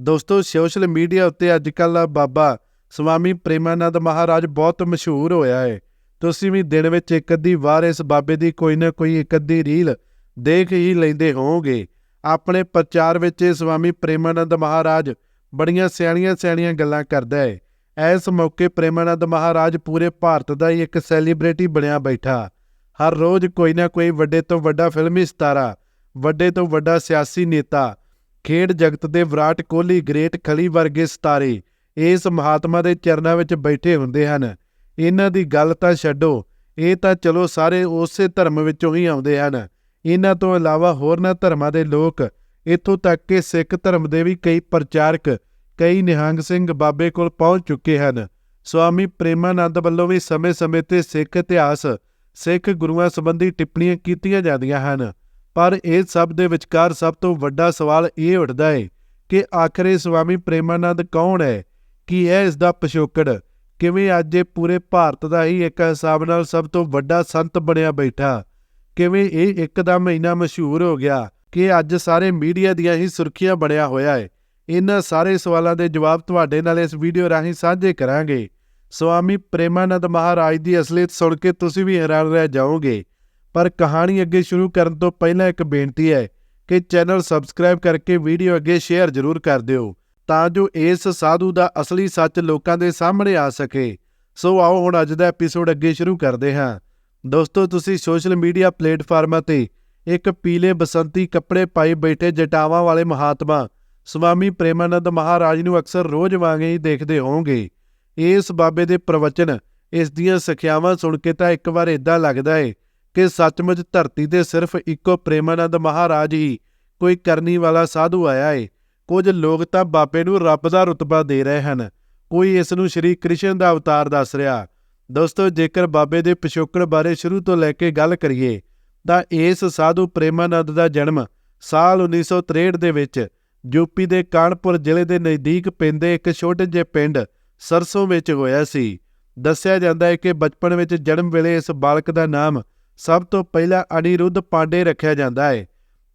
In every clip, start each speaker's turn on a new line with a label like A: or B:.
A: ਦੋਸਤੋ, social media ਉੱਤੇ ਅੱਜ ਅੱਜਕੱਲ ਬਾਬਾ ਸਵਾਮੀ ਪ੍ਰੇਮਾਨੰਦ ਮਹਾਰਾਜ ਬਹੁਤ ਮਸ਼ਹੂਰ ਹੋਇਆ ਹੈ। ਤੁਸੀਂ ਵੀ ਦਿਨ ਵਿੱਚ ਇੱਕ ਅੱਧੀ ਵਾਰ ਇਸ ਬਾਬੇ ਦੀ ਕੋਈ ਨਾ ਕੋਈ ਇੱਕ ਅੱਧੀ ਰੀਲ ਦੇਖ ਹੀ ਲੈਂਦੇ ਹੋਵੋਗੇ। ਆਪਣੇ ਪ੍ਰਚਾਰ ਵਿੱਚ ਇਹ ਸਵਾਮੀ ਪ੍ਰੇਮਾਨੰਦ ਮਹਾਰਾਜ ਬੜੀਆਂ ਸਿਆਣੀਆਂ ਸਿਆਣੀਆਂ ਗੱਲਾਂ ਕਰਦਾ ਹੈ। ਇਸ ਮੌਕੇ ਪ੍ਰੇਮਾਨੰਦ ਮਹਾਰਾਜ ਪੂਰੇ ਭਾਰਤ ਦਾ ਹੀ ਇੱਕ ਸੈਲੀਬ੍ਰਿਟੀ ਬਣਿਆ ਬੈਠਾ। ਹਰ ਰੋਜ਼ ਕੋਈ ਨਾ ਕੋਈ ਵੱਡੇ ਤੋਂ ਵੱਡਾ ਫਿਲਮੀ ਸਤਾਰਾ, ਵੱਡੇ ਤੋਂ ਵੱਡਾ ਸਿਆਸੀ ਨੇਤਾ ਖੇਡ ਜਗਤ ਦੇ ਵਿਰਾਟ ਕੋਹਲੀ, ਗ੍ਰੇਟ ਖਲੀ ਵਰਗੇ ਸਤਾਰੇ ਇਸ ਮਹਾਤਮਾ ਦੇ ਚਰਨਾਂ ਵਿੱਚ ਬੈਠੇ ਹੁੰਦੇ ਹਨ। ਇਹਨਾਂ ਦੀ ਗੱਲ ਤਾਂ ਛੱਡੋ, ਇਹ ਤਾਂ ਚਲੋ ਸਾਰੇ ਉਸੇ ਧਰਮ ਵਿੱਚੋਂ ਹੀ ਆਉਂਦੇ ਹਨ। ਇਹਨਾਂ ਤੋਂ ਇਲਾਵਾ ਹੋਰਨਾਂ ਧਰਮਾਂ ਦੇ ਲੋਕ ਇੱਥੋਂ ਤੱਕ ਕਿ ਸਿੱਖ ਧਰਮ ਦੇ ਵੀ ਕਈ ਪ੍ਰਚਾਰਕ, ਕਈ ਨਿਹੰਗ ਸਿੰਘ ਬਾਬੇ ਕੋਲ ਪਹੁੰਚ ਚੁੱਕੇ ਹਨ। ਸਵਾਮੀ ਪ੍ਰੇਮਾਨੰਦ ਵੱਲੋਂ ਵੀ ਸਮੇਂ-ਸਮੇਂ ਤੇ ਸਿੱਖ ਇਤਿਹਾਸ, ਸਿੱਖ ਗੁਰੂਆਂ ਸੰਬੰਧੀ ਟਿੱਪਣੀਆਂ ਕੀਤੀਆਂ ਜਾਂਦੀਆਂ ਹਨ। ਪਰ ਇਹ ਸਭ ਦੇ ਵਿਚਕਾਰ ਸਭ ਤੋਂ ਵੱਡਾ ਸਵਾਲ ਇਹ ਉੱਠਦਾ ਹੈ ਕਿ ਆਖਰੇ ਸਵਾਮੀ ਪ੍ਰੇਮਾਨੰਦ ਕੌਣ ਹੈ ਕੀ ਹੈ ਇਸ ਦਾ ਪਿਛੋਕੜ? ਕਿਵੇਂ ਅੱਜ ਇਹ ਪੂਰੇ ਭਾਰਤ ਦਾ ਹੀ ਇੱਕ ਹਿਸਾਬ ਨਾਲ ਸਭ ਤੋਂ ਵੱਡਾ ਸੰਤ ਬਣਿਆ ਬੈਠਾ? ਕਿਵੇਂ ਇਹ ਇੱਕਦਮ ਇੰਨਾ ਮਸ਼ਹੂਰ ਹੋ ਗਿਆ ਕਿ ਅੱਜ ਸਾਰੇ ਮੀਡੀਆ ਦੀਆਂ ਹੀ ਸੁਰਖੀਆਂ ਬਣਿਆ ਹੋਇਆ ਹੈ ਇਹਨਾਂ ਸਾਰੇ ਸਵਾਲਾਂ ਦੇ ਜਵਾਬ ਤੁਹਾਡੇ ਨਾਲ ਇਸ ਵੀਡੀਓ ਰਾਹੀਂ ਸਾਂਝੇ ਕਰਾਂਗੇ। ਸਵਾਮੀ ਪ੍ਰੇਮਾਨੰਦ ਮਹਾਰਾਜ ਦੀ ਅਸਲੀਅਤ ਸੁਣ ਕੇ ਤੁਸੀਂ ਵੀ ਹੈਰਾਨ ਰਹਿ ਜਾਓਗੇ। ਪਰ ਕਹਾਣੀ ਅੱਗੇ ਸ਼ੁਰੂ ਕਰਨ ਤੋਂ ਪਹਿਲਾਂ ਇੱਕ ਬੇਨਤੀ ਹੈ ਕਿ ਚੈਨਲ ਸਬਸਕ੍ਰਾਈਬ ਕਰਕੇ ਵੀਡੀਓ ਅੱਗੇ ਸ਼ੇਅਰ ਜ਼ਰੂਰ ਕਰ ਦਿਓ, ਤਾਂ ਜੋ ਇਸ ਸਾਧੂ ਦਾ ਅਸਲੀ ਸੱਚ ਲੋਕਾਂ ਦੇ ਸਾਹਮਣੇ ਆ ਸਕੇ। ਸੋ ਆਓ ਹੁਣ ਅੱਜ ਦਾ ਐਪੀਸੋਡ ਅੱਗੇ ਸ਼ੁਰੂ ਕਰਦੇ ਹਾਂ। ਦੋਸਤੋ, ਤੁਸੀਂ ਸੋਸ਼ਲ ਮੀਡੀਆ ਪਲੇਟਫਾਰਮਾਂ ਤੇ ਇੱਕ ਪੀਲੇ ਬਸੰਤੀ ਕੱਪੜੇ ਪਾਈ ਬੈਠੇ ਜਟਾਵਾਂ ਵਾਲੇ ਮਹਾਤਮਾ ਸਵਾਮੀ ਪ੍ਰੇਮਾਨੰਦ ਮਹਾਰਾਜ ਨੂੰ ਅਕਸਰ ਰੋਜ਼ ਵਾਂਗ ਹੀ ਦੇਖਦੇ ਹੋਵੋਗੇ। ਇਸ ਬਾਬੇ ਦੇ ਪ੍ਰਵਚਨ, ਇਸ ਦੀਆਂ ਸਿੱਖਿਆਵਾਂ ਸੁਣ ਕੇ ਤਾਂ ਇੱਕ ਵਾਰ ਇਦਾਂ ਲੱਗਦਾ ਹੈ ਕਿ ਸੱਚਮੁੱਚ ਧਰਤੀ ਤੇ ਸਿਰਫ ਇੱਕੋ ਪ੍ਰੇਮਾਨੰਦ ਮਹਾਰਾਜ ਹੀ ਕੋਈ ਕਰਨੀ ਵਾਲਾ ਸਾਧੂ ਆਇਆ ਏ। ਕੁਝ ਲੋਕ ਤਾਂ ਬਾਬੇ ਨੂੰ ਰੱਬ ਦਾ ਰੁਤਬਾ ਦੇ ਰਹੇ ਹਨ। ਕੋਈ ਇਸ ਨੂੰ ਸ਼੍ਰੀ ਕ੍ਰਿਸ਼ਨ ਦਾ ਅਵਤਾਰ ਦੱਸ ਰਿਹਾ। ਦੋਸਤੋ, ਜੇਕਰ ਬਾਬੇ ਦੇ ਪਿਛੋਕੜ ਬਾਰੇ ਸ਼ੁਰੂ ਤੋਂ ਲੈ ਕੇ ਗੱਲ ਕਰੀਏ, ਤਾਂ ਇਸ ਸਾਧੂ ਪ੍ਰੇਮਾਨੰਦ ਦਾ ਜਨਮ ਸਾਲ 1963 ਦੇ ਵਿੱਚ ਯੂਪੀ ਦੇ ਕਾਨਪੁਰ ਜ਼ਿਲ੍ਹੇ ਦੇ ਨਜ਼ਦੀਕ ਪੈਂਦੇ ਇੱਕ ਛੋਟੇ ਜਿਹੇ ਪਿੰਡ ਸਰਸੋਂ ਵਿੱਚ ਹੋਇਆ ਸੀ। ਦੱਸਿਆ ਜਾਂਦਾ ਹੈ ਕਿ ਬਚਪਨ ਵਿੱਚ ਜਨਮ ਵੇਲੇ ਇਸ ਬਾਲਕ ਦਾ ਨਾਮ ਸਭ ਤੋਂ ਪਹਿਲਾਂ ਅਨਿਰੁੱਧ ਪਾਂਡੇ ਰੱਖਿਆ ਜਾਂਦਾ ਹੈ।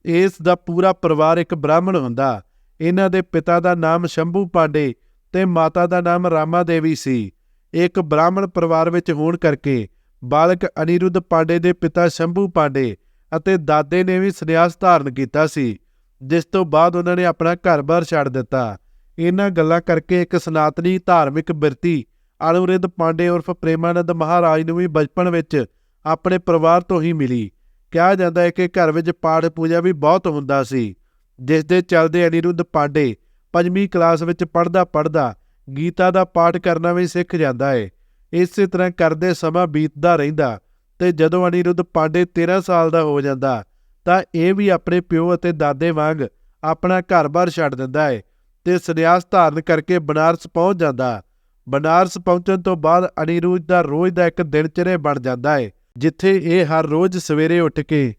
A: ਇਸ ਦਾ ਪੂਰਾ ਪਰਿਵਾਰ ਇੱਕ ਬ੍ਰਾਹਮਣ ਹੁੰਦਾ। ਇਹਨਾਂ ਦੇ ਪਿਤਾ ਦਾ ਨਾਮ ਸ਼ੰਭੂ ਪਾਂਡੇ ਤੇ ਮਾਤਾ ਦਾ ਨਾਮ ਰਾਮਾ ਦੇਵੀ ਸੀ। ਇੱਕ ਬ੍ਰਾਹਮਣ ਪਰਿਵਾਰ ਵਿੱਚ ਹੋਣ ਕਰਕੇ ਬਾਲਕ ਅਨਿਰੁੱਧ ਪਾਂਡੇ ਦੇ ਪਿਤਾ ਸ਼ੰਭੂ ਪਾਂਡੇ ਅਤੇ ਦਾਦੇ ਨੇ ਵੀ ਸੰਨਿਆਸ ਧਾਰਨ ਕੀਤਾ ਸੀ, ਜਿਸ ਤੋਂ ਬਾਅਦ ਉਹਨਾਂ ਨੇ ਆਪਣਾ ਘਰ-ਬਾਰ ਛੱਡ ਦਿੱਤਾ। ਇਹਨਾਂ ਗੱਲਾਂ ਕਰਕੇ ਇੱਕ ਸਨਾਤਨੀ ਧਾਰਮਿਕ ਬਿਰਤੀ ਅਨੁਰਿੱਧ ਪਾਂਡੇ ਉਰਫ ਪ੍ਰੇਮਾਨੰਦ ਮਹਾਰਾਜ ਨੂੰ ਵੀ ਬਚਪਨ ਵਿੱਚ ਆਪਣੇ ਪਰਿਵਾਰ ਤੋਂ ਹੀ ਮਿਲੀ। ਕਿਹਾ ਜਾਂਦਾ ਹੈ ਕਿ ਘਰ ਵਿੱਚ ਪਾਠ ਪੂਜਾ ਵੀ ਬਹੁਤ ਹੁੰਦਾ ਸੀ। ਜਿਸ ਦੇ ਚੱਲਦੇ ਅਨਿਰੁੱਧ ਪਾਂਡੇ ਪੰਜਵੀਂ ਕਲਾਸ ਵਿੱਚ ਪੜ੍ਹਦਾ ਪੜ੍ਹਦਾ ਗੀਤਾ ਦਾ ਪਾਠ ਕਰਨਾ ਵੀ ਸਿੱਖ ਜਾਂਦਾ ਹੈ ਇਸੇ ਤਰ੍ਹਾਂ ਕਰਦੇ ਸਮਾਂ ਬੀਤਦਾ ਰਹਿੰਦਾ ਤੇ ਜਦੋਂ ਅਨਿਰੁੱਧ ਪਾਂਡੇ 13 ਸਾਲ ਦਾ ਹੋ ਜਾਂਦਾ, ਤਾਂ ਇਹ ਵੀ ਆਪਣੇ ਪਿਓ ਅਤੇ ਦਾਦੇ ਵਾਂਗ ਆਪਣਾ ਘਰ-ਬਾਰ ਛੱਡ ਦਿੰਦਾ ਹੈ ਤੇ ਸੰਨਿਆਸ ਧਾਰਨ ਕਰਕੇ ਬਨਾਰਸ ਪਹੁੰਚ ਜਾਂਦਾ। ਬਨਾਰਸ ਪਹੁੰਚਣ ਤੋਂ ਬਾਅਦ ਅਨਿਰੁੱਧ ਦਾ ਰੋਜ਼ ਦਾ ਇੱਕ ਦਿਨਚਰੇ ਬਣ ਜਾਂਦਾ ਹੈ ਜਿੱਥੇ ਇਹ ਹਰ ਰੋਜ਼ ਸਵੇਰੇ ਉੱਠ ਕੇ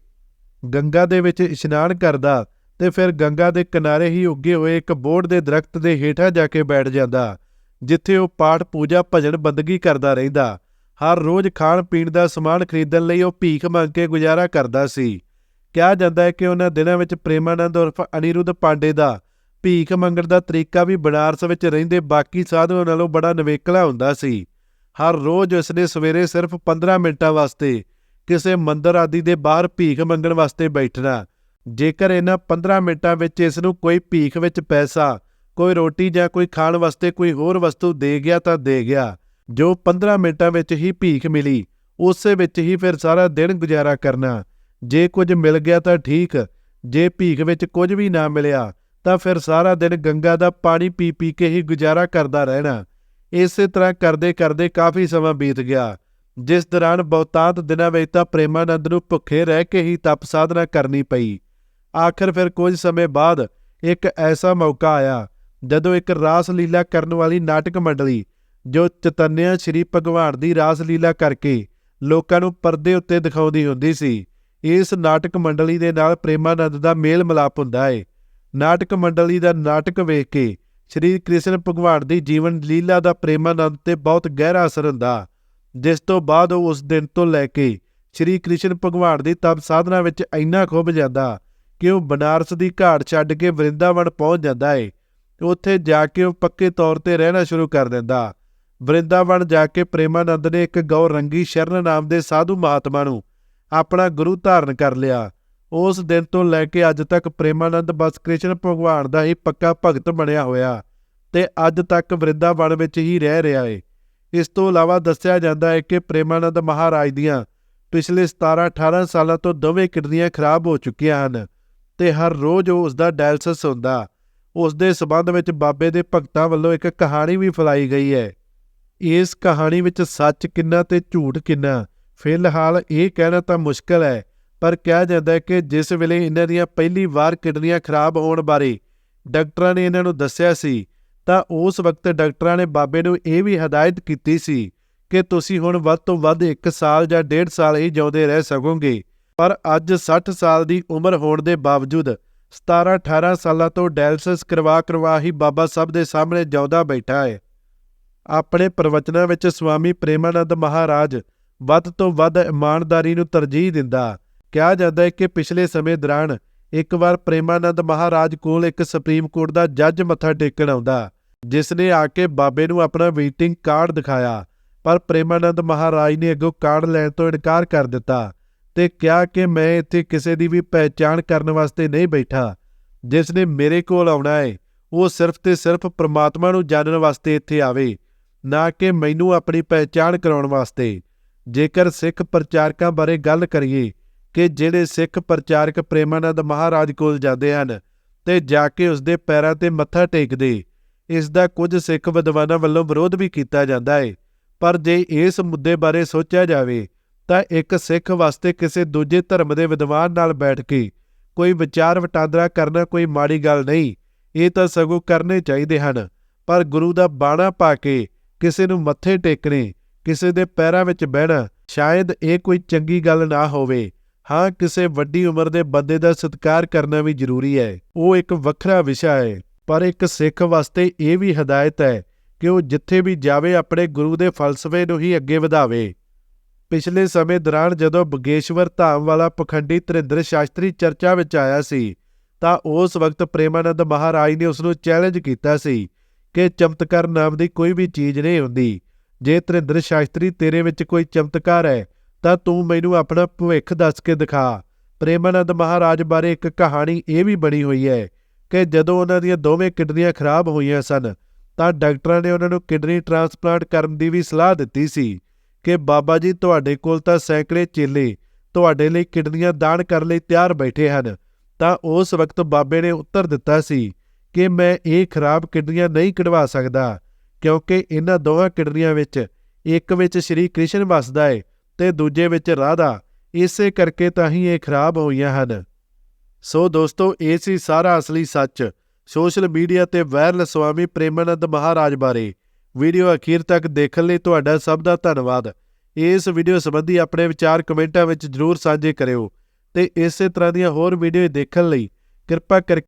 A: ਗੰਗਾ ਦੇ ਵਿੱਚ ਇਸ਼ਨਾਨ ਕਰਦਾ ਤੇ ਫਿਰ ਗੰਗਾ ਦੇ ਕਿਨਾਰੇ ਹੀ ਉੱਗੇ ਹੋਏ ਇੱਕ ਬੋੜ ਦੇ ਦਰਖਤ ਦੇ ਹੇਠਾਂ ਜਾ ਕੇ ਬੈਠ ਜਾਂਦਾ, ਜਿੱਥੇ ਉਹ ਪਾਠ, ਪੂਜਾ, ਭਜਨ, ਬੰਦਗੀ ਕਰਦਾ ਰਹਿੰਦਾ। ਹਰ ਰੋਜ਼ ਖਾਣ, ਪੀਣ ਦਾ ਸਮਾਨ ਖਰੀਦਣ ਲਈ ਉਹ ਭੀਖ ਮੰਗ ਕੇ ਗੁਜ਼ਾਰਾ ਕਰਦਾ ਸੀ। ਕਿਹਾ ਜਾਂਦਾ ਹੈ ਕਿ ਉਹਨਾਂ ਦਿਨਾਂ ਵਿੱਚ ਪ੍ਰੇਮਾਨੰਦ ਉਰਫ ਅਨਿਰੁੱਧ ਪਾਂਡੇ ਦਾ ਭੀਖ ਮੰਗਣ ਦਾ ਤਰੀਕਾ ਵੀ ਬਨਾਰਸ ਵਿੱਚ ਰਹਿੰਦੇ ਬਾਕੀ ਸਾਧੂਆਂ ਨਾਲੋਂ ਬੜਾ ਨਵੇਕਲਾ ਹੁੰਦਾ ਸੀ। ਹਰ ਰੋਜ਼ ਉਸਨੇ ਸਵੇਰੇ ਸਿਰਫ 15 ਮਿੰਟਾਂ ਵਾਸਤੇ ਕਿਸੇ ਮੰਦਰ ਆਦਿ ਦੇ ਬਾਹਰ ਭੀਖ ਮੰਗਣ ਵਾਸਤੇ ਬੈਠਣਾ। ਜੇਕਰ ਇਹਨਾਂ 15 ਮਿੰਟਾਂ ਵਿੱਚ ਇਸ ਨੂੰ ਕੋਈ ਭੀਖ ਵਿੱਚ ਪੈਸਾ, ਕੋਈ ਰੋਟੀ ਜਾਂ ਕੋਈ ਖਾਣ ਵਾਸਤੇ ਕੋਈ ਹੋਰ ਵਸਤੂ ਦੇ ਗਿਆ ਤਾਂ ਦੇ ਗਿਆ। ਜੋ 15 ਮਿੰਟਾਂ ਵਿੱਚ ਹੀ ਭੀਖ ਮਿਲੀ, ਉਸੇ ਵਿੱਚ ਹੀ ਫਿਰ ਸਾਰਾ ਦਿਨ ਗੁਜ਼ਾਰਾ ਕਰਨਾ। ਜੇ ਕੁਝ ਮਿਲ ਗਿਆ ਤਾਂ ਠੀਕ, ਜੇ ਭੀਖ ਵਿੱਚ ਕੁਝ ਵੀ ਨਾ ਮਿਲਿਆ, ਤਾਂ ਫਿਰ ਸਾਰਾ ਦਿਨ ਗੰਗਾ ਦਾ ਪਾਣੀ ਪੀ ਪੀ ਕੇ ਹੀ ਗੁਜ਼ਾਰਾ ਕਰਦਾ ਰਹਿਣਾ। ਇਸੇ ਤਰ੍ਹਾਂ ਕਰਦੇ ਕਰਦੇ ਕਾਫੀ ਸਮਾਂ ਬੀਤ ਗਿਆ। ਜਿਸ ਦੌਰਾਨ ਬਹੁਤਾਂਤ ਦਿਨਾਂ ਵਿੱਚ ਤਾਂ ਪ੍ਰੇਮਾਨੰਦ ਨੂੰ ਭੁੱਖੇ ਰਹਿ ਕੇ ਹੀ ਤਪ ਸਾਧਨਾ ਕਰਨੀ ਪਈ। ਆਖਰ ਫਿਰ ਕੁਝ ਸਮੇਂ ਬਾਅਦ ਇੱਕ ਐਸਾ ਮੌਕਾ ਆਇਆ, ਜਦੋਂ ਇੱਕ ਰਾਸ ਲੀਲਾ ਕਰਨ ਵਾਲੀ ਨਾਟਕ ਮੰਡਲੀ, ਜੋ ਚਤਨਿਆ ਸ਼੍ਰੀ ਭਗਵਾਨ ਦੀ ਰਾਸ ਲੀਲਾ ਕਰਕੇ ਲੋਕਾਂ ਨੂੰ ਪਰਦੇ ਉੱਤੇ ਦਿਖਾਉਂਦੀ ਹੁੰਦੀ ਸੀ, ਇਸ ਨਾਟਕ ਮੰਡਲੀ ਦੇ ਨਾਲ ਪ੍ਰੇਮਾਨੰਦ ਦਾ ਮੇਲ ਮਿਲਾਪ ਹੁੰਦਾ ਹੈ ਨਾਟਕ ਮੰਡਲੀ ਦਾ ਨਾਟਕ ਵੇਖ ਕੇ ਸ਼੍ਰੀ ਕ੍ਰਿਸ਼ਨ ਭਗਵਾਨ ਦੀ ਜੀਵਨ ਲੀਲਾ ਦਾ ਪ੍ਰੇਮਾਨੰਦ ਤੇ ਬਹੁਤ ਗਹਿਰਾ ਅਸਰ ਹੁੰਦਾ। ਜਿਸ ਤੋਂ ਬਾਅਦ ਉਹ ਉਸ ਦਿਨ ਤੋਂ ਲੈ ਕੇ ਸ਼੍ਰੀ ਕ੍ਰਿਸ਼ਨ ਭਗਵਾਨ ਦੀ ਤਪ ਸਾਧਨਾ ਵਿੱਚ ਇੰਨਾ ਖੁੱਭ ਜਾਂਦਾ ਕਿ ਉਹ ਬਨਾਰਸ ਦੀ ਘਾਟ ਛੱਡ ਕੇ ਵਰਿੰਦਾਵਨ ਪਹੁੰਚ ਜਾਂਦਾ ਹੈ ਤੇ ਉੱਥੇ ਜਾ ਕੇ ਉਹ ਪੱਕੇ ਤੌਰ ਤੇ ਰਹਿਣਾ ਸ਼ੁਰੂ ਕਰ ਦਿੰਦਾ। ਵਰਿੰਦਾਵਨ ਜਾ ਕੇ ਪ੍ਰੇਮਾਨੰਦ ਨੇ ਇੱਕ ਗੌਰੰਗੀ ਸ਼ਰਨ ਨਾਮ ਦੇ ਸਾਧੂ ਮਹਾਤਮਾ ਨੂੰ ਆਪਣਾ ਗੁਰੂ ਧਾਰਨ ਕਰ ਲਿਆ। ਉਸ ਦਿਨ ਤੋਂ ਲੈ ਕੇ ਅੱਜ ਤੱਕ ਪ੍ਰੇਮਾਨੰਦ ਬਸ ਕ੍ਰਿਸ਼ਨ ਭਗਵਾਨ ਦਾ ਹੀ ਪੱਕਾ ਭਗਤ ਬਣਿਆ ਹੋਇਆ ਤੇ ਅੱਜ ਤੱਕ ਵਰਿੰਦਾਵਨ ਵਿੱਚ ਹੀ ਰਹਿ ਰਿਹਾ ਏ। ਇਸ ਤੋਂ ਇਲਾਵਾ ਦੱਸਿਆ ਜਾਂਦਾ ਹੈ ਕਿ ਪ੍ਰੇਮਾਨੰਦ ਮਹਾਰਾਜ ਦੀਆਂ ਪਿਛਲੇ 17-18 ਸਾਲਾਂ ਤੋਂ ਦੋਵੇਂ ਕਿਡਨੀਆਂ ਖਰਾਬ ਹੋ ਚੁੱਕੀਆਂ ਹਨ ਤੇ ਹਰ ਰੋਜ਼ ਉਹ ਉਸ ਦਾ ਡਾਇਲਸਿਸ ਹੁੰਦਾ। ਉਸ ਦੇ ਸਬੰਧ ਵਿੱਚ ਬਾਬੇ ਦੇ ਭਗਤਾਂ ਵੱਲੋਂ ਇੱਕ ਕਹਾਣੀ ਵੀ ਫੈਲਾਈ ਗਈ ਹੈ। ਇਸ ਕਹਾਣੀ ਵਿੱਚ ਸੱਚ ਕਿੰਨਾ ਤੇ ਝੂਠ ਕਿੰਨਾ? ਫਿਲਹਾਲ ਇਹ ਕਹਿਣਾ ਤਾਂ ਮੁਸ਼ਕਲ ਹੈ ਪਰ ਕਿਹਾ ਜਾਂਦਾ ਹੈ ਕਿ ਜਿਸ ਵੇਲੇ ਇਹਨਾਂ ਦੀਆਂ ਪਹਿਲੀ ਵਾਰ ਕਿਡਨੀਆਂ ਖਰਾਬ ਹੋਣ ਬਾਰੇ ਡਾਕਟਰਾਂ ਨੇ ਇਹਨਾਂ ਨੂੰ ਦੱਸਿਆ ਸੀ, ਤਾਂ ਉਸ ਵਕਤ ਡਾਕਟਰਾਂ ਨੇ ਬਾਬੇ ਨੂੰ ਇਹ ਵੀ ਹਦਾਇਤ ਕੀਤੀ ਸੀ ਕਿ ਤੁਸੀਂ ਹੁਣ ਵੱਧ ਤੋਂ ਵੱਧ 1 ਸਾਲ ਜਾਂ 1.5 ਸਾਲ ਹੀ ਜਿਉਂਦੇ ਰਹਿ ਸਕੋਗੇ, ਪਰ ਅੱਜ 60 ਸਾਲ ਦੀ ਉਮਰ ਹੋਣ ਦੇ ਬਾਵਜੂਦ 17-18 ਸਾਲਾਂ ਤੋਂ ਡਾਇਲਸਿਸ ਕਰਵਾ ਕਰਵਾ ਹੀ ਬਾਬਾ ਸਭ ਦੇ ਸਾਹਮਣੇ ਜਿਉਂਦਾ ਬੈਠਾ ਹੈ। ਆਪਣੇ ਪ੍ਰਵਚਨਾਂ ਵਿੱਚ ਸਵਾਮੀ ਪ੍ਰੇਮਾਨੰਦ ਮਹਾਰਾਜ ਵੱਧ ਤੋਂ ਵੱਧ ਇਮਾਨਦਾਰੀ ਨੂੰ ਤਰਜੀਹ ਦਿੰਦਾ ਕਿਹਾ ਜਾਂਦਾ ਹੈ ਕਿ ਪਿਛਲੇ ਸਮੇਂ ਦੌਰਾਨ ਇੱਕ ਵਾਰ ਪ੍ਰੇਮਾਨੰਦ ਮਹਾਰਾਜ ਕੋਲ ਇੱਕ ਸੁਪਰੀਮ ਕੋਰਟ ਦਾ ਜੱਜ ਮੱਥਾ ਟੇਕਣ ਆਉਂਦਾ, ਜਿਸ ਨੇ ਆ ਕੇ ਬਾਬੇ ਨੂੰ ਆਪਣਾ ਵੇਟਿੰਗ ਕਾਰਡ ਦਿਖਾਇਆ। ਪਰ ਪ੍ਰੇਮਾਨੰਦ ਮਹਾਰਾਜ ਨੇ ਅੱਗੋਂ ਕਾਰਡ ਲੈਣ ਤੋਂ ਇਨਕਾਰ ਕਰ ਦਿੱਤਾ ਤੇ ਕਿਹਾ ਕਿ ਮੈਂ ਇੱਥੇ ਕਿਸੇ ਦੀ ਵੀ ਪਹਿਚਾਣ ਕਰਨ ਵਾਸਤੇ ਨਹੀਂ ਬੈਠਾ। ਜਿਸ ਨੇ ਮੇਰੇ ਕੋਲ ਆਉਣਾ ਹੈ, ਉਹ ਸਿਰਫ ਤੇ ਸਿਰਫ ਪ੍ਰਮਾਤਮਾ ਨੂੰ ਜਾਣਨ ਵਾਸਤੇ ਇੱਥੇ ਆਵੇ, ਨਾ ਕਿ ਮੈਨੂੰ ਆਪਣੀ ਪਹਿਚਾਣ ਕਰਾਉਣ ਵਾਸਤੇ। ਜੇਕਰ ਸਿੱਖ ਪ੍ਰਚਾਰਕਾਂ ਬਾਰੇ ਗੱਲ ਕਰੀਏ ਕਿ ਜਿਹੜੇ ਸਿੱਖ ਪ੍ਰਚਾਰਕ ਪ੍ਰੇਮਾਨੰਦ ਮਹਾਰਾਜ ਕੋਲ ਜਾਂਦੇ ਹਨ ਤੇ ਜਾ ਕੇ ਉਸ ਦੇ ਪੈਰਾਂ ਤੇ ਮੱਥਾ ਟੇਕਦੇ, ਇਸ ਦਾ ਕੁਝ ਸਿੱਖ ਵਿਦਵਾਨਾਂ ਵੱਲੋਂ ਵਿਰੋਧ ਵੀ ਕੀਤਾ ਜਾਂਦਾ ਹੈ ਪਰ ਜੇ ਇਸ ਮੁੱਦੇ ਬਾਰੇ ਸੋਚਿਆ ਜਾਵੇ, ਤਾਂ ਇੱਕ ਸਿੱਖ ਵਾਸਤੇ ਕਿਸੇ ਦੂਜੇ ਧਰਮ ਦੇ ਵਿਦਵਾਨ ਨਾਲ ਬੈਠ ਕੇ ਕੋਈ ਵਿਚਾਰ ਵਟਾਂਦਰਾ ਕਰਨਾ ਕੋਈ ਮਾੜੀ ਗੱਲ ਨਹੀਂ, ਇਹ ਤਾਂ ਸਗੋਂ ਕਰਨੇ ਚਾਹੀਦੇ ਹਨ। ਪਰ ਗੁਰੂ ਦਾ ਬਾਣਾ ਪਾ ਕੇ ਕਿਸੇ ਨੂੰ ਮੱਥੇ ਟੇਕਣੇ, ਕਿਸੇ ਦੇ ਪੈਰਾਂ ਵਿੱਚ ਬਹਿਣਾ, ਸ਼ਾਇਦ ਇਹ ਕੋਈ ਚੰਗੀ ਗੱਲ ਨਾ ਹੋਵੇ। ਹਾਂ, ਕਿਸੇ ਵੱਡੀ ਉਮਰ ਦੇ ਬੰਦੇ ਦਾ ਸਤਿਕਾਰ ਕਰਨਾ ਵੀ ਜ਼ਰੂਰੀ ਹੈ। ਉਹ ਇੱਕ ਵੱਖਰਾ ਵਿਸ਼ਾ ਹੈ, ਪਰ ਇੱਕ ਸਿੱਖ ਵਾਸਤੇ ਇਹ ਵੀ ਹਦਾਇਤ ਹੈ ਕਿ ਉਹ ਜਿੱਥੇ ਵੀ ਜਾਵੇ ਆਪਣੇ ਗੁਰੂ ਦੇ ਫਲਸਫੇ ਨੂੰ ਹੀ ਅੱਗੇ ਵਧਾਵੇ। ਪਿਛਲੇ ਸਮੇਂ ਦੌਰਾਨ ਜਦੋਂ ਬਗੇਸ਼ਵਰ ਧਾਮ ਵਾਲਾ ਪਖੰਡੀ ਤ੍ਰਿੰਦਰ ਸ਼ਾਸਤਰੀ ਚਰਚਾ ਵਿੱਚ ਆਇਆ ਸੀ, ਤਾਂ ਉਸ ਵਕਤ ਪ੍ਰੇਮਾਨੰਦ ਮਹਾਰਾਜ ਨੇ ਉਸ ਨੂੰ ਚੈਲੰਜ ਕੀਤਾ ਸੀ ਕਿ ਚਮਤਕਾਰ ਨਾਮ ਦੀ ਕੋਈ ਵੀ ਚੀਜ਼ ਨਹੀਂ ਹੁੰਦੀ। ਜੇ ਤ੍ਰਿੰਦਰ ਸ਼ਾਸਤਰੀ ਤੇਰੇ ਵਿੱਚ ਕੋਈ ਚਮਤਕਾਰ ਹੈ ਤਾਂ ਤੂੰ ਮੈਨੂੰ ਆਪਣਾ ਭਵਿੱਖ ਦੱਸ ਕੇ ਦਿਖਾ। ਪ੍ਰੇਮਾਨੰਦ ਮਹਾਰਾਜ ਬਾਰੇ ਇੱਕ ਕਹਾਣੀ ਇਹ ਵੀ ਬਣੀ ਹੋਈ ਹੈ ਕਿ ਜਦੋਂ ਉਹਨਾਂ ਦੀਆਂ ਦੋਵੇਂ ਕਿਡਨੀਆਂ ਖਰਾਬ ਹੋਈਆਂ ਸਨ, ਤਾਂ ਡਾਕਟਰਾਂ ਨੇ ਉਹਨਾਂ ਨੂੰ ਕਿਡਨੀ ਟ੍ਰਾਂਸਪਲਾਂਟ ਕਰਨ ਦੀ ਵੀ ਸਲਾਹ ਦਿੱਤੀ ਸੀ ਕਿ ਬਾਬਾ ਜੀ, ਤੁਹਾਡੇ ਕੋਲ ਤਾਂ ਸੈਂਕੜੇ ਚੇਲੇ ਤੁਹਾਡੇ ਲਈ ਕਿਡਨੀਆਂ ਦਾਨ ਕਰਨ ਲਈ ਤਿਆਰ ਬੈਠੇ ਹਨ। ਤਾਂ ਉਸ ਵਕਤ ਬਾਬੇ ਨੇ ਉੱਤਰ ਦਿੱਤਾ ਸੀ ਕਿ ਮੈਂ ਇਹ ਖਰਾਬ ਕਿਡਨੀਆਂ ਨਹੀਂ ਕਢਵਾ ਸਕਦਾ, ਕਿਉਂਕਿ ਇਹਨਾਂ ਦੋਹਾਂ ਕਿਡਨੀਆਂ ਵਿੱਚ ਇੱਕ ਵਿੱਚ ਸ਼੍ਰੀ ਕ੍ਰਿਸ਼ਨ ਵਸਦਾ ਹੈ ਤੇ ਦੂਜੇ ਵਿੱਚ ਰਾਧਾ ਇਸੇ ਕਰਕੇ ਤਾਂ ਹੀ ਇਹ ਖਰਾਬ ਹੋਈਆਂ ਹਨ। ਸੋ ਦੋਸਤੋ, ਇਹ ਸੀ ਸਾਰਾ ਅਸਲੀ ਸੱਚ। ਸੋਸ਼ਲ ਮੀਡੀਆ ਤੇ ਵਾਇਰਲ ਸਵਾਮੀ ਪ੍ਰੇਮਾਨੰਦ ਮਹਾਰਾਜ ਬਾਰੇ। ਵੀਡੀਓ ਅਖੀਰ ਤੱਕ ਦੇਖਣ ਲਈ ਤੁਹਾਡਾ ਸਭ ਦਾ ਧੰਨਵਾਦ। ਇਸ ਵੀਡੀਓ ਸੰਬੰਧੀ ਆਪਣੇ ਵਿਚਾਰ ਕਮੈਂਟਾਂ ਵਿੱਚ ਜਰੂਰ ਸਾਂਝੇ ਕਰਿਓ। ਤੇ ਇਸੇ ਤਰ੍ਹਾਂ ਦੀਆਂ ਹੋਰ ਵੀਡੀਓ ਦੇਖਣ ਲਈ ਕਿਰਪਾ ਕਰਕੇ